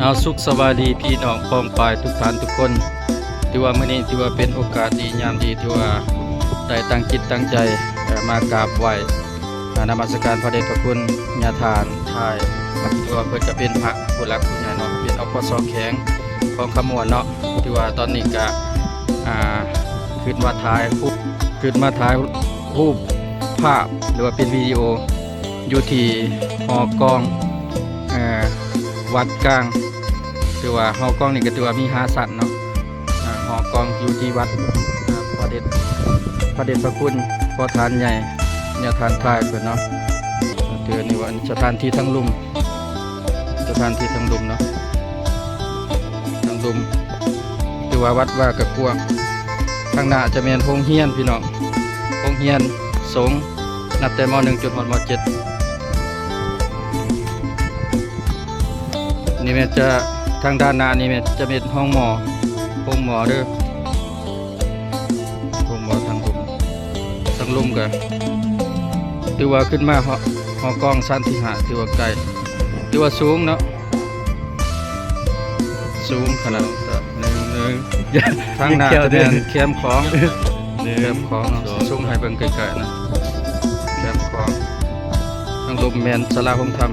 เอาสุขสวัสดีพี่น้องพ้องปายทุกท่านทุกคนที่ว่ามื้อนี้ที่ว่าเป็นโอกาสดียามดีที่ว่าได้ตั้งจิตตั้งใจมากราบไหว้อ่านมัสการพระเดชพระคุณญาทานทายที่ว่าเพิ่นก็เป็นพระผู้หลักผู้ใหญ่เนาะเป็นอปสแข็งของขมวนเนาะที่ว่าตอนนี้ก็อ่าขึ้นมาถ่ายรูปขึ้นมาถ่ายรูปภาพหรือว่าเป็นวิดีโออยู่ที่หอกองอวัดกลาง คือว่าหอกองนี่ก็ถือว่ามีหาสัตว์เนาะหอกองอยู่ที่วัดพระเดชพระเดชพระคุณพอทานใหญ่เนี่ยทานทายเพิ่นเนาะเตือนนี่ว่าสถานที่ทั้งลุมสถานที่ทั้งลุมเนาะทั้งลุมถือว่าวัดว่ากับกวางข้างหน้าจะเป็นโรงเฮียนพี่น้องโรงเฮียนสงนับแต่ม .1 จนหมดม .7 นี่แม่จะ ทางด้านหน้านี่แม่จะเป็นห้องหมอห้องหมอเด้อห้องหมอทางลุมทางลุมกันถือว่าขึ้นมาหอหอกล้องสั้นที่หาถือว่าไกลถือว่าสูงเนาะสูงขนาดหนึ่งหนึ่งทางหน้าจะเป็นแคมของแคมของเนาะสูงให้เบิ่งไกลๆนะแคมของทางลุมแมนสลาคงทำ